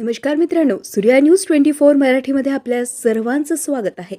नमस्कार मित्रांनो Surya news twenty four मराठीमध्ये आपल्या सर्वांचं स्वागत आहे.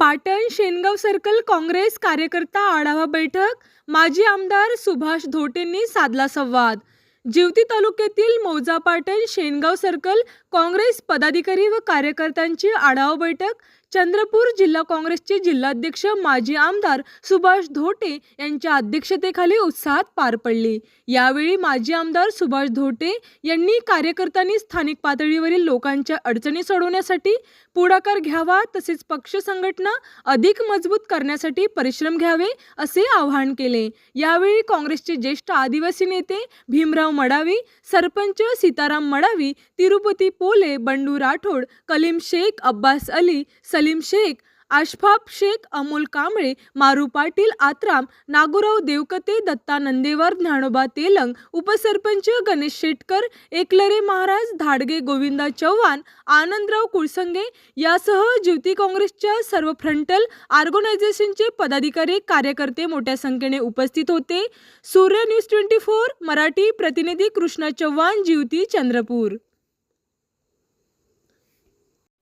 पाटण शेनगाव सर्कल काँग्रेस कार्यकर्ता आढावा बैठक माजी आमदार सुभाष धोटेंनी साधला संवाद. जिवती तालुक्यातील मौजा पाटण शेनगाव सर्कल काँग्रेस पदाधिकारी व कार्यकर्त्यांची आढावा बैठक चंद्रपूर जिल्हा काँग्रेसचे जिल्हाध्यक्ष माजी आमदार सुभाष धोटे यांच्या अध्यक्षतेखाली उत्साहात पार पडली. यावेळी माजी आमदार सुभाष धोटे यांनी कार्यकर्त्यांनी स्थानिक पातळीवरील लोकांच्या अडचणी सोडवण्यासाठी पुढाकार घ्यावा तसेच पक्ष संघटना अधिक मजबूत करण्यासाठी परिश्रम घ्यावे असे आवाहन केले. यावेळी काँग्रेसचे ज्येष्ठ आदिवासी नेते भीमराव मडावी सरपंच सीताराम मडावी तिरुपती पोले बंडू राठोड कलीम शेख अब्बास अली सलीम शेख आशफाब शेख अमोल कांबळे मारू पाटील आत्राम नागोराव देवकते दत्ता नंदेवार ज्ञानोबा तेलंग उपसरपंच गणेश शेटकर एकलरे महाराज धाडगे गोविंदा चव्हाण आनंदराव कुळसंगे यासह ज्युती काँग्रेसच्या सर्व फ्रंटल ऑर्गनायझेशनचे पदाधिकारी कार्यकर्ते मोठ्या संख्येने उपस्थित होते. सूर्य न्यूज ट्वेंटी फोर मराठी प्रतिनिधी कृष्णा चव्हाण ज्युती चंद्रपूर.